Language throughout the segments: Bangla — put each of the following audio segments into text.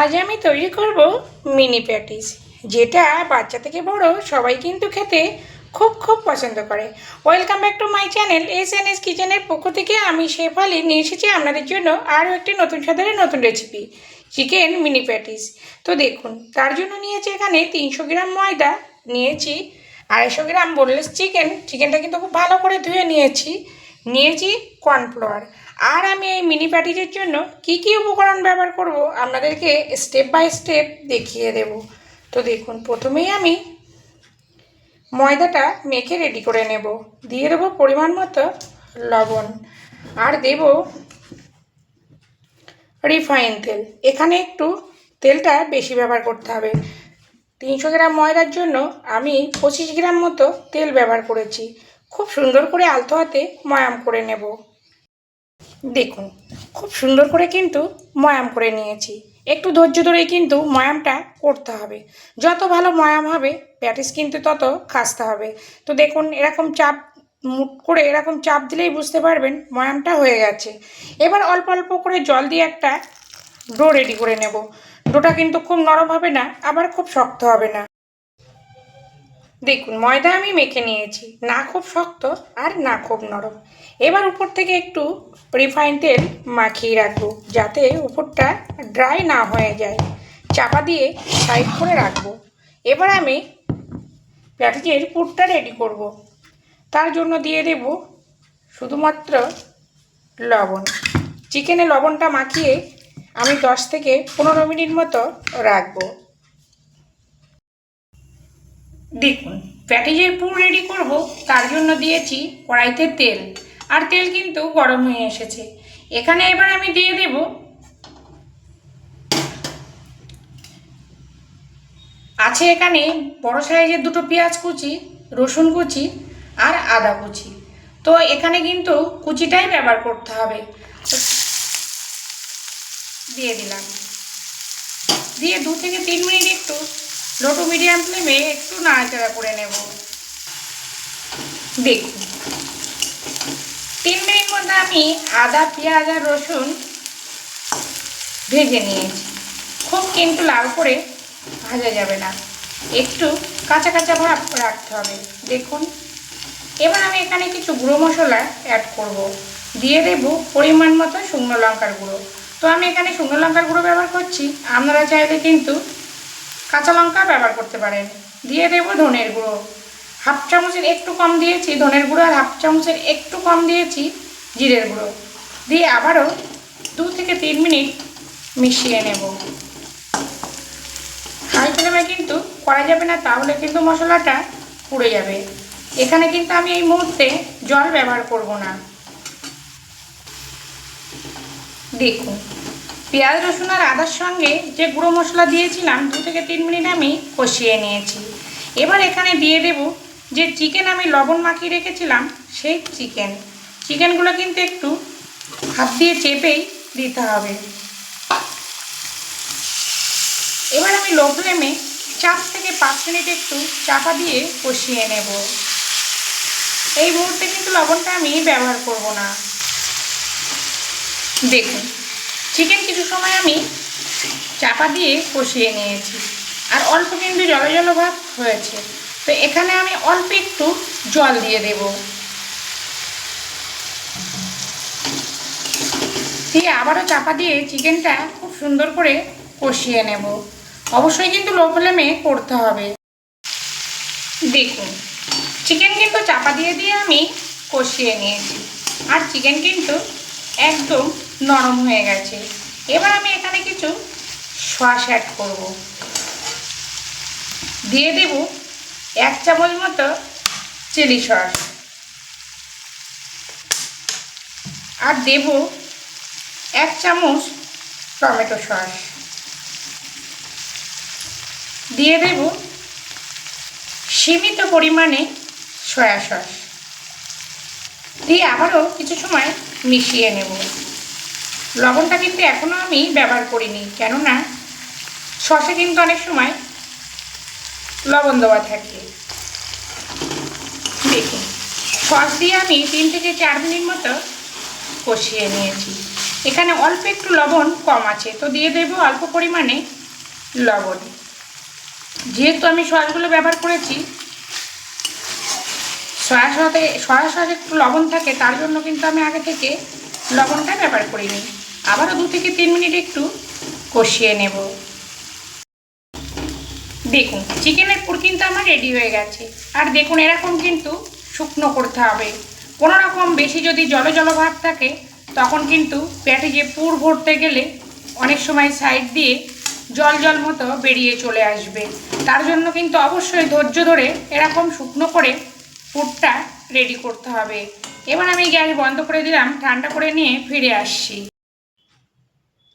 আজ আমি তৈরি করব মিনি প্যাটিস যেটা বাচ্চা থেকে বড় সবাই কিন্তু খেতে খুব খুব পছন্দ করে। Welcome back to my channel S N S কিচেনের পক্ষ থেকে আমি শেফালি নিয়ে এসেছি আপনাদের জন্য আরও একটি নতুন স্বাদের নতুন রেসিপি চিকেন মিনি প্যাটিস তো দেখুন, তার জন্য নিয়েছি এখানে তিনশো গ্রাম ময়দা, নিয়েছি আড়াইশো গ্রাম বোনলেস চিকেন চিকেনটা কিন্তু খুব ভালো করে ধুয়ে নিয়েছি। নিয়েছি কর্নফ্লাওয়ার আর আমি এই মিনি প্যাটিসের জন্য কি কি উপকরণ ব্যবহার করব, আপনাদেরকে স্টেপ বাই স্টেপ দেখিয়ে দেব। তো দেখুন, প্রথমেই আমি ময়দাটা মেখে রেডি করে নেব। দিয়ে দেবো পরিমাণ মতো লবণ। আর দেব রিফাইন তেল। এখানে একটু তেলটা বেশি ব্যবহার করতে হবে। তিনশো গ্রাম ময়দার জন্য আমি পঁচিশ গ্রাম মতো তেল ব্যবহার করেছি। খুব সুন্দর করে আলতো হাতে ময়াম করে নেব। দেখুন, খুব সুন্দর করে কিন্তু ময়াম করে নিয়েছি। একটু ধৈর্য ধরেই কিন্তু ময়ামটা করতে হবে। যত ভালো ময়াম হবে প্যাটিস কিন্তু তত খাসতে হবে। তো দেখুন, এরকম চাপ মুট করে এরকম চাপ দিলেই বুঝতে পারবেন ময়ামটা হয়ে গেছে। এবার অল্প অল্প করে জল দিয়ে একটা ডো রেডি করে নেব। ডোটা কিন্তু খুব নরম হবে না, আবার খুব শক্ত হবে না। দেখুন, ময়দা আমি মেখে নিয়েছি। না খুব শক্ত আর না খুব নরম। এবার উপর থেকে একটু রিফাইন তেল মাখিয়ে রাখব, যাতে উপরটা ড্রাই না হয়ে যায়। চাপা দিয়ে সাইড করে রাখব। এবার আমি প্যাটিসের পুরটা রেডি করব। তার জন্য দিয়ে দেব শুধুমাত্র লবণ। চিকেনে লবণটা মাখিয়ে আমি দশ থেকে পনেরো মিনিট মতো রাখব। দেখুন প্যাকেজের পুর রেডি করব, তার জন্য দিয়েছি কড়াইতে তেল। আর তেল কিন্তু গরম হয়ে এসেছে। এখানে এবার আমি দিয়ে দেব আছে এখানে বড় সাইজের দুটো পেঁয়াজ কুচি, রসুন কুচি আর আদা কুচি। তো এখানে কিন্তু কুচিটাই ব্যবহার করতে হবে। দিয়ে দিলাম। দিয়ে দু থেকে তিন মিনিট একটু লো মিডিয়াম ফ্লেমে একটু নাড়াচাড়া করে নেব। দেখুন। তিন মিনিট মধ্যে আমি আদা, পেঁয়াজ আর রসুন ভেজে নিয়েছি। খুব কিন্তু লাল করে ভাজা যাবে না। একটু কাঁচা কাঁচা ভাব রাখতে হবে। দেখুন। এবার আমি এখানে কিছু গুঁড়ো মশলা অ্যাড করব। দিয়ে দেব পরিমাণ মতো শুকনো লঙ্কার গুঁড়ো। তো আমি এখানে শুকনো লঙ্কার গুঁড়ো ব্যবহার করছি। আপনারা চাইলে কিন্তু কাঁচা লঙ্কা ব্যবহার করতে পারেন। দিয়ে দেবো ধনের গুঁড়ো। হাফ চামচের একটু কম দিয়েছি ধনের গুঁড়ো আর হাফ চামচের একটু কম দিয়েছি জিরের গুঁড়ো। দিয়ে আবারও দু থেকে তিন মিনিট মিশিয়ে নেব। হাই ফ্লেমে কিন্তু করা যাবে না, তাহলে কিন্তু মশলাটা পুড়ে যাবে। এখানে কিন্তু আমি এই মুহূর্তে জল ব্যবহার করব না। দেখুন। পেঁয়াজ, রসুন আর আদার সঙ্গে যে গুঁড়ো মশলা দিয়েছিলাম, দু থেকে তিন মিনিট আমি কষিয়ে নিয়েছি। এবার এখানে দিয়ে দেব যে চিকেন আমি লবণ মাখিয়ে রেখেছিলাম, সেই চিকেন। চিকেনগুলো কিন্তু একটু হাত দিয়ে চেপেই দিতে হবে। এবার আমি লো ফ্লেমে চার থেকে পাঁচ মিনিট একটু চাপা দিয়ে কষিয়ে নেব। এই মুহূর্তে কিন্তু লবণটা আমি ব্যবহার করব না। দেখুন চিকেন কিছু সময় আমি চাপা দিয়ে কষিয়ে নিয়েছি। আর অল্প কিন্তু জল জল ভাব হয়েছে। তো এখানে আমি অল্প একটু জল দিয়ে দেব। দিয়ে আবারও চাপা দিয়ে চিকেনটা খুব সুন্দর করে কষিয়ে নেব। অবশ্যই কিন্তু লো ফ্লেমে করতে হবে। দেখুন, চিকেন কিন্তু চাপা দিয়ে দিয়ে আমি কষিয়ে নিয়েছি। আর চিকেন কিন্তু একদম নরম হয়ে গেছে। এবার আমি এখানে কিছু সস অ্যাড করব। দিয়ে দেব এক চামচ মতো চিলি সস আর দেব এক চামচ টমেটো সস। দিয়ে দেব সীমিত পরিমাণে সয়া সস। দিয়ে আবারও কিছু সময় মিশিয়ে নেব। লবণটা কিন্তু এখনও আমি ব্যবহার করিনি, কেননা সসে কিন্তু অনেক সময় লবণ দেওয়া থাকে। দেখুন, সস দিয়ে আমি তিন থেকে চার মিনিট মতো কষিয়ে নিয়েছি। এখানে অল্প একটু লবণ কম আছে, তো দিয়ে দেবো অল্প পরিমাণে লবণ। যেহেতু আমি সসগুলো ব্যবহার করেছি, সয়া সসে সয়া সসে একটু লবণ থাকে, তার জন্য কিন্তু আমি আগে থেকে লবণটা ব্যবহার করিনি। আবারও দু থেকে তিন মিনিট একটু কষিয়ে নেব। দেখুন, চিকেনের পুর কিন্তু আমার রেডি হয়ে গেছে। আর দেখুন, এরকম কিন্তু শুকনো করতে হবে। কোনো রকম বেশি যদি জল জল ভাব থাকে, তখন কিন্তু প্যাটে যে পুর ভরতে গেলে অনেক সময় সাইড দিয়ে জল জল মতো বেরিয়ে চলে আসবে। তার জন্য কিন্তু অবশ্যই ধৈর্য ধরে এরকম শুকনো করে পুরটা রেডি করতে হবে। এবার আমি গ্যাস বন্ধ করে দিলাম, ঠান্ডা করে নিয়ে ফিরে আসছি।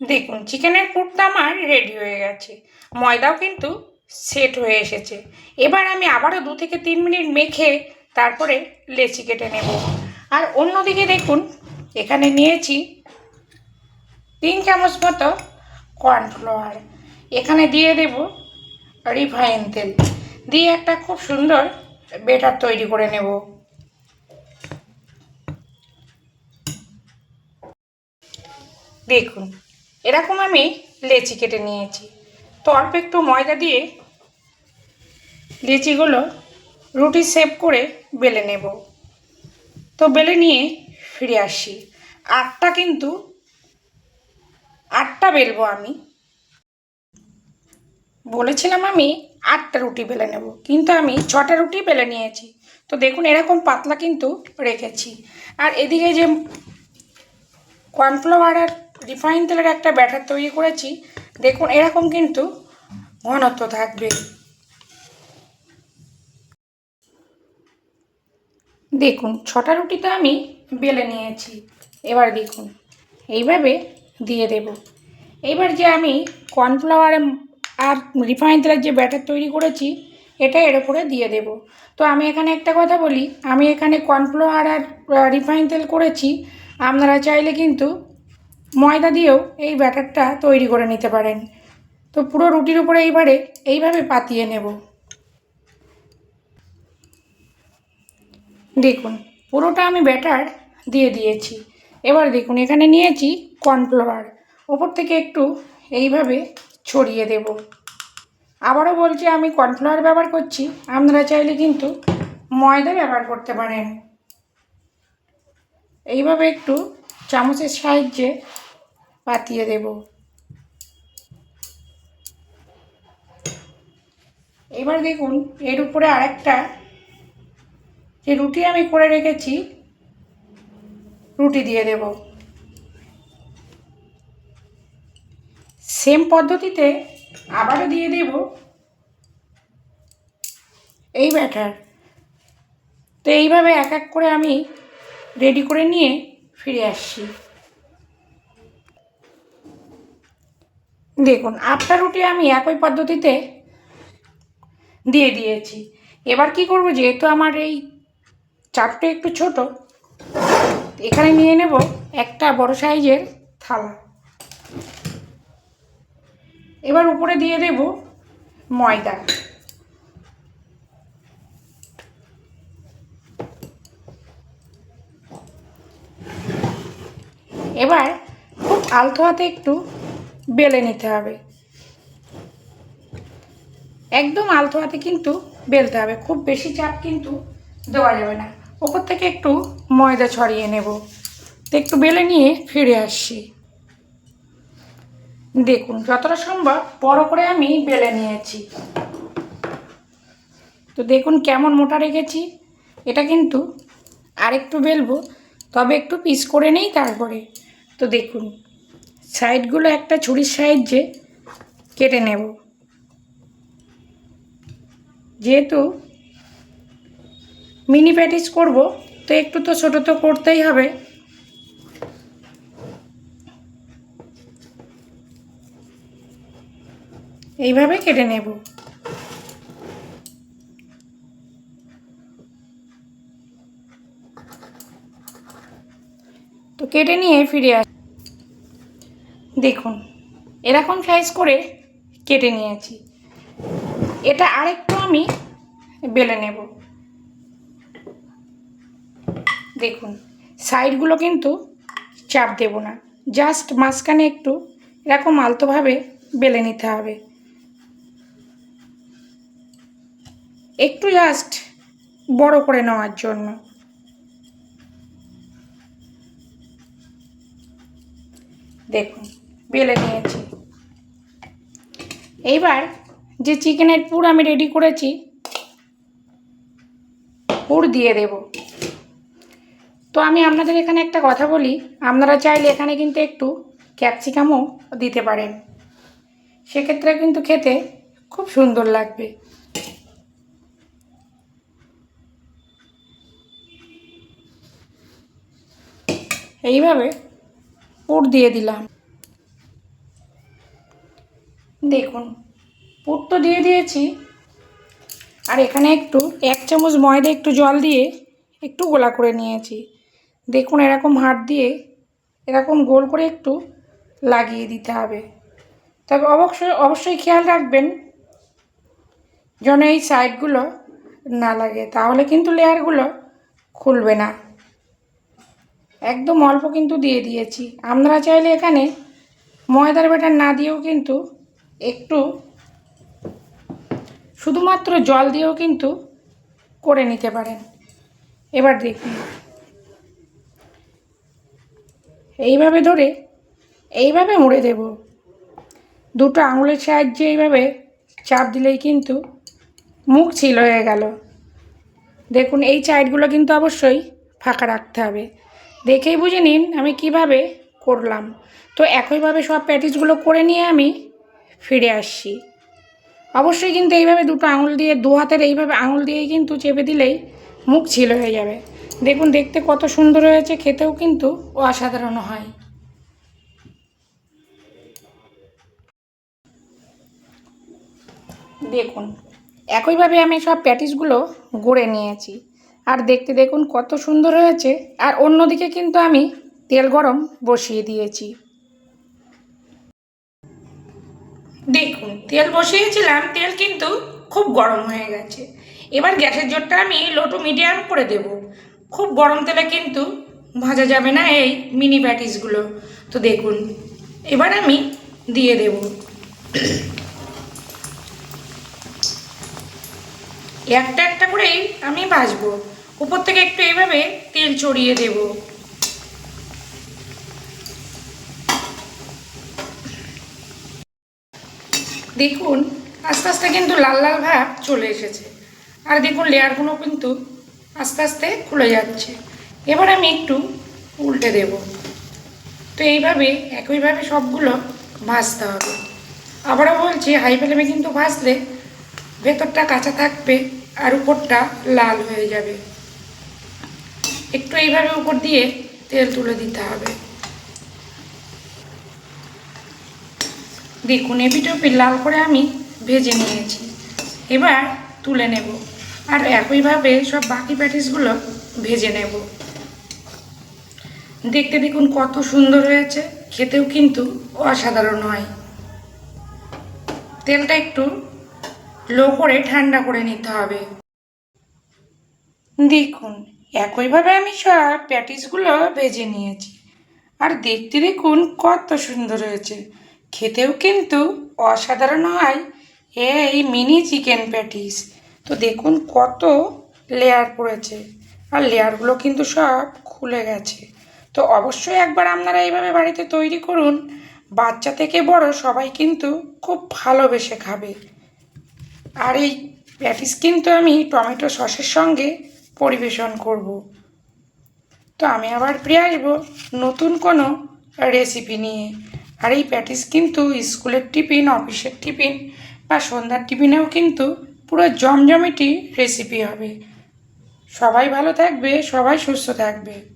দেখুন, চিকেনের পুরটা আমার রেডি হয়ে গেছে। ময়দাও কিন্তু সেট হয়ে এসেছে। এবার আমি আবারও দু থেকে তিন মিনিট মেখে তারপরে লেচি কেটে নেব। আর অন্যদিকে দেখুন, এখানে নিয়েছি তিন চামচ মতো কর্নফ্লাওয়ার এখানে দিয়ে দেব রিফাইন তেল। দিয়ে একটা খুব সুন্দর বেটার তৈরি করে নেব। দেখুন এরকম আমি লেচি কেটে নিয়েছি। তো অল্প একটু ময়দা দিয়ে লেচিগুলো রুটি সেভ করে বেলে নেব। তো বেলে নিয়ে ফিরে আসি। আটটা কিন্তু আটটা বেলবো আমি। বলেছিলাম আমি আটটা রুটি বেলে নেব, কিন্তু আমি ছটা রুটি বেলে নিয়েছি। তো দেখুন এরকম পাতলা কিন্তু রেখেছি। আর এদিকে যে কর্নফ্লাওয়ার আর রিফাইন তেলের একটা ব্যাটার তৈরি করেছি। দেখুন, এরকম কিন্তু ঘনত্ব থাকবে। দেখুন, ছটা রুটি তো আমি বেলে নিয়েছি। এবার দেখুন, এইভাবে দিয়ে দেব। এবার যে আমি কর্নফ্লাওয়ার আর রিফাইন তেলের যে ব্যাটার তৈরি করেছি, এটা এর উপরে দিয়ে দেব। তো আমি এখানে একটা কথা বলি, আমি এখানে কর্নফ্লাওয়ার আর রিফাইন তেল করেছি। আপনারা চাইলে কিন্তু ময়দা দিয়েও এই ব্যাটারটা তৈরি করে নিতে পারেন। তো পুরো রুটির উপরে এইবারে এইভাবে পাতিয়ে নেব। দেখুন, পুরোটা আমি ব্যাটার দিয়ে দিয়েছি। এবার দেখুন, এখানে নিয়েছি কর্নফ্লাওয়ার। ওপর থেকে একটু এইভাবে ছড়িয়ে দেব। আবারও বলছি, আমি কর্নফ্লাওয়ার ব্যবহার করছি। আপনারা চাইলে কিন্তু ময়দা ব্যবহার করতে পারেন। এইভাবে একটু চামচের সাহায্যে পাতিয়ে দেব। এবার দেখুন, এর উপরে আরেকটা যে রুটি আমি করে রেখেছি, রুটি দিয়ে দেব। সেম পদ্ধতিতে আবারও দিয়ে দেব এই ব্যাটার। তো এইভাবে এক এক করে আমি রেডি করে নিয়ে ফিরে আসছি দেখুন আটটা রুটি আমি একই পদ্ধতিতে দিয়ে দিয়েছি। এবার কি করব, যেহেতু আমার এই চাপটা একটু ছোট, এখানে নিয়ে নেব একটা বড় সাইজের থালা। এবার উপরে দিয়ে দেব ময়দা। এবার খুব আলতো হাতে একটু বেলে নিতে হবে। একদম আলতো হাতে কিন্তু বেলতে হবে। খুব বেশি চাপ কিন্তু দেওয়া যাবে না। ওপর থেকে একটু ময়দা ছড়িয়ে নেব। তো একটু বেলে নিয়ে ফিরে আসছি। দেখুন, যতটা সম্ভব বড় করে আমি বেলে নিয়েছি। তো দেখুন কেমন মোটা রেখেছি। এটা কিন্তু আরেকটু বেলবো, তবে একটু পিস করে নেই তারপরে। তো দেখুন, সাইডগুলো একটা ছুরির সাহায্যে কেটে নেব। যেহেতু মিনি প্যাটিস করব, তো একটু তো ছোটো তো করতেই হবে। এইভাবে কেটে নেব। তো কেটে নিয়ে ফিরে আস দেখুন, এরকম সাইজ করে কেটে নিয়েছি। এটা আরেকটু আমি বেলে নেব। দেখুন সাইডগুলো কিন্তু চাপ দেব না। জাস্ট মাঝখানে একটু এরকম আলতোভাবে বেলে নিতে হবে। একটু জাস্ট বড় করে নেওয়ার জন্য। দেখুন বেলে নিয়েছি। এইবার যে চিকেনের পুর আমি রেডি করেছি, পুর দিয়ে দেব। তো আমি আপনাদের এখানে একটা কথা বলি, আপনারা চাইলে এখানে কিন্তু একটু ক্যাপসিকামও দিতে পারেন। সেক্ষেত্রে কিন্তু খেতে খুব সুন্দর লাগবে। এইভাবে পুর দিয়ে দিলাম। দেখুন, পুর তো দিয়ে দিয়েছি। আর এখানে একটু, এক চামচ ময়দা একটু জল দিয়ে একটু গোলা করে নিয়েছি। দেখুন, এরকম হাত দিয়ে এরকম গোল করে একটু লাগিয়ে দিতে হবে। তবে অবশ্যই অবশ্যই খেয়াল রাখবেন যেন এই সাইডগুলো না লাগে, তাহলে কিন্তু লেয়ারগুলো খুলবে না। একদম অল্প কিন্তু দিয়ে দিয়েছি। আপনারা চাইলে এখানে ময়দার ব্যাটার না দিয়েও কিন্তু একটু শুধুমাত্র জল দিয়েও কিন্তু করে নিতে পারেন। এবার দেখুন। এইভাবে ধরে, এইভাবে মুড়ে দেব। দুটো আঙুলের সাহায্যে এইভাবে চাপ দিলেই কিন্তু মুখ ছিল হয়ে গেল। দেখুন, এই সাইডগুলো কিন্তু অবশ্যই ফাঁকা রাখতে হবে। দেখেই বুঝে নিন আমি কীভাবে করলাম। তো একইভাবে সব প্যাটিসগুলো করে নিয়ে আমি ফিরে আসছি। অবশ্যই কিন্তু এইভাবে দুটো আঙুল দিয়ে, দু হাতের এইভাবে আঙুল দিয়েই কিন্তু চেপে দিলেই মুখ ছিল হয়ে যাবে। দেখুন, দেখতে কত সুন্দর হয়েছে, খেতেও কিন্তু অসাধারণ হয়। দেখুন, একইভাবে আমি সব প্যাটিসগুলো গড়ে নিয়েছি। আর দেখতে দেখুন কত সুন্দর হয়েছে। আর অন্যদিকে কিন্তু আমি তেল গরম বসিয়ে দিয়েছি। দেখুন, তেল বসিয়েছিলাম, তেল কিন্তু খুব গরম হয়ে গেছে। এবার গ্যাসের জোরটা আমি লো টু মিডিয়াম করে দেব। খুব গরম তেলে কিন্তু ভাজা যাবে না এই মিনি প্যাটিসগুলো তো দেখুন, এবার আমি দিয়ে দেব। একটা একটা করেই আমি ভাজবো। উপর থেকে একটু এইভাবে তেল ছড়িয়ে দেব। দেখুন, আস্তে আস্তে কিন্তু লাল লাল ভাব চলে এসেছে। আর দেখুন, লেয়ারগুলো কিন্তু আস্তে আস্তে খুলে যাচ্ছে। এবার আমি একটু উল্টে দেব। তো এইভাবে, একইভাবে সবগুলো ভাজতে হবে। আবারও বলছি, হাই ফ্লেমে কিন্তু ভাজলে ভেতরটা কাঁচা থাকবে আর উপরটা লাল হয়ে যাবে। একটু এইভাবে উপর দিয়ে তেল তুলে দিতে হবে। দেখুন এপিটোপি লাল করে আমি ভেজে নিয়েছি। এবার তুলে নেব আর একইভাবে সব বাকি প্যাটিসগুলো ভেজে নেব। দেখতে দেখুন কত সুন্দর হয়েছে, খেতেও কিন্তু অসাধারণ হয়। তেলটা একটু লো করে ঠান্ডা করে নিতে হবে। দেখুন, একইভাবে আমি সব প্যাটিসগুলো ভেজে নিয়েছি। আর দেখতে দেখুন কত সুন্দর হয়েছে। খেতেও কিন্তু অসাধারণ হয়। এই মিনি চিকেন প্যাটিস তো দেখুন কত লেয়ার পড়েছে। আর লেয়ারগুলো কিন্তু সব খুলে গেছে। তো অবশ্যই একবার আপনারা এইভাবে বাড়িতে তৈরি করুন। বাচ্চা থেকে বড় সবাই কিন্তু খুব ভালোবেসে খাবে। আর এই প্যাটিস কিন্তু আমি টমেটো সসের সঙ্গে পরিবেশন করব। তো আমি আবার ফিরে আসব নতুন কোনো রেসিপি নিয়ে। আর এই প্যাটিস কিন্তু স্কুলের টিফিন, অফিসের টিফিন বা সন্ধ্যার টিফিনেও কিন্তু পুরো জমজমিটি রেসিপি হবে। সবাই ভালো থাকবে, সবাই সুস্থ থাকবে।